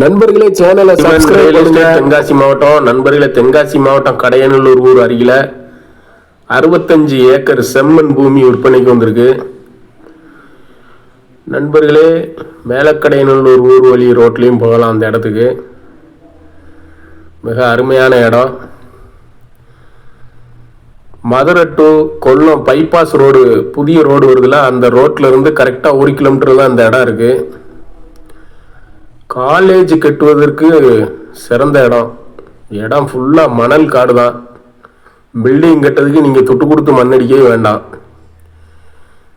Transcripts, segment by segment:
நண்பர்களே சேனலை சப்ஸ்கிரைப் பண்ணுங்க. தென்காசி மாவட்டம் நண்பர்களே தென்காசி மாவட்டம் கடையநல்லூர் ஊர் அருகில அறுபத்தஞ்சு ஏக்கர் செம்மண் பூமி விற்பனைக்கு வந்திருக்கு. நண்பர்களே மேலக்கடையநல்லூர் ஊர் வழி ரோட்லேயும் போகலாம் அந்த இடத்துக்கு. மிக அருமையான இடம். Madurai to Kollam bypass road புதிய ரோடு வருதுல அந்த ரோட்ல இருந்து கரெக்டாக ஒரு கிலோமீட்டர் தான் அந்த இடம் இருக்குது காலேஜ் கட்டுவதற்கு சிறந்த இடம். இடம் ஃபுல்லாக மணல் காடு தான். பில்டிங் கட்டுறதுக்கு நீங்கள் தொட்டு கொடுத்து மண்ணடிக்கவே வேண்டாம்.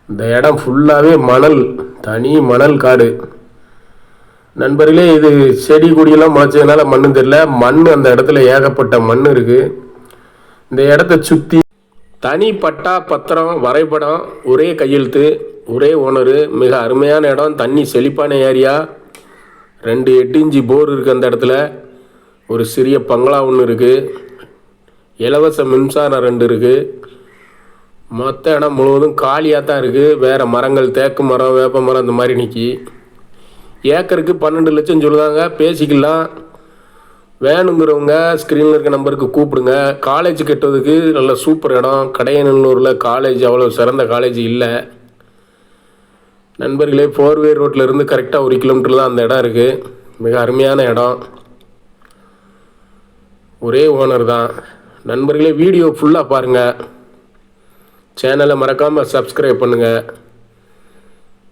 இந்த இடம் ஃபுல்லாகவே மணல் தனி மணல் காடு. நண்பர்களே இது செடி கொடியெல்லாம் முளைச்சதுனால மண்ணு தெரியல. மண் அந்த இடத்துல ஏகப்பட்ட மண் இருக்குது இந்த இடத்த சுற்றி தனி பட்டா பத்திரம் வரைபடம் ஒரே கையெழுத்து ஒரே ஓனரு மிக அருமையான இடம் தண்ணி செழிப்பான ஏரியா. ரெண்டு எட்டு இஞ்சி போர் இருக்குது அந்த இடத்துல. ஒரு சிறிய பங்களா ஒன்று இருக்குது இலவச மின்சாரம் ரெண்டு இருக்குது மொத்த இடம் முழுவதும் காலியாக தான் இருக்குது வேறு மரங்கள் தேக்கு மரம் வேப்ப மரம் இந்த மாதிரி நிற்கி ஏக்கருக்கு பன்னெண்டு லட்சம் சொல்லுதாங்க. பேசிக்கலாம். வேணுங்கிறவங்க ஸ்க்ரீனில் இருக்க நம்பருக்கு கூப்பிடுங்க. காலேஜ் கட்டுறதுக்கு நல்ல சூப்பர் இடம். கடையநல்லூரில் காலேஜ் அவ்வளோ சிறந்த காலேஜ் இல்லை. நண்பர்களே ஃபோர்வே ரோட்டில் இருந்து கரெக்டாக ஒரு கிலோமீட்டர் தான் அந்த இடம் இருக்குது மிக அருமையான இடம். ஒரே ஓனர் தான். நண்பர்களே வீடியோ ஃபுல்லாக பாருங்கள் சேனலை மறக்காமல் சப்ஸ்கிரைப் பண்ணுங்கள்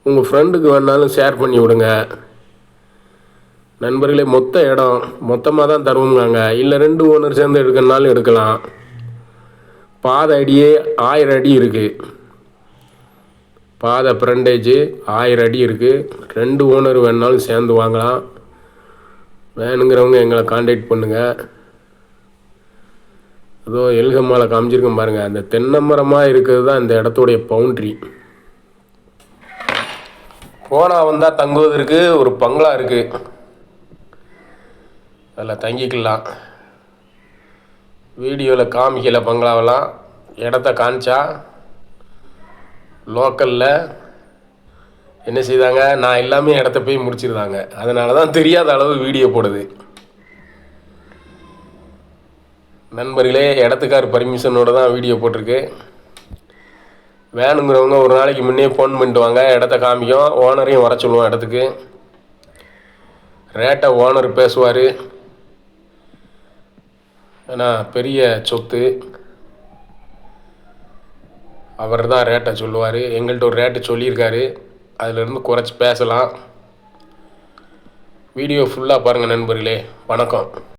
உங்கள் ஃப்ரெண்டுக்கு வேணாலும் ஷேர் பண்ணி விடுங்க. நண்பர்களே மொத்த இடம் மொத்தமாக தான் தருவோங்காங்க இல்லை ரெண்டு ஓனர் சேர்ந்து எடுக்கணுனாலும் எடுக்கலாம். பாதை அடியே ஆயிரம் அடி இருக்குது பாதை ஃப்ரண்டேஜு ஆயிரம் அடி இருக்குது ரெண்டு ஓனர் வேணுனாலும் சேர்ந்து வாங்கலாம். வேணுங்கிறவங்க எங்களை காண்டாக்ட் பண்ணுங்கள் அதோ எல்க காமிச்சிருக்கோம் காமிச்சிருக்கேன் பாருங்கள் அந்த தென்னமரமாக இருக்கிறது தான் இந்த இடத்துடைய பவுண்ட்ரி போனால் வந்தால் தங்குவதற்கு ஒரு பங்களா இருக்குது அதில் தங்கிக்கலாம். வீடியோவில் காமிக்கல பங்களாவெல்லாம். இடத்த காமிச்சா லோக்கலில் என்ன செய்தாங்க? நான் எல்லாமே இடத்த போய் முடிச்சிருந்தாங்க. அதனால தான் தெரியாத அளவு வீடியோ போடுது. நண்பர்களே இடத்துக்கார் பர்மிஷனோட தான் வீடியோ போட்டிருக்கு. வேணுங்கிறவங்க ஒரு நாளைக்கு முன்னே ஃபோன் பண்ணிட்டு வாங்க. இடத்த காமிக்கும். ஓனரையும் வர சொல்லுவோம் இடத்துக்கு. ரேட்டை ஓனர் பேசுவார். ஏன்னா பெரிய சொத்து. அவர் தான் ரேட்டை சொல்லுவார். எங்கள்கிட்ட ஒரு ரேட்டு சொல்லியிருக்காரு. அதிலிருந்து குறைச்சி பேசலாம். வீடியோ ஃபுல்லாக பாருங்கள் நண்பர்களே. வணக்கம்.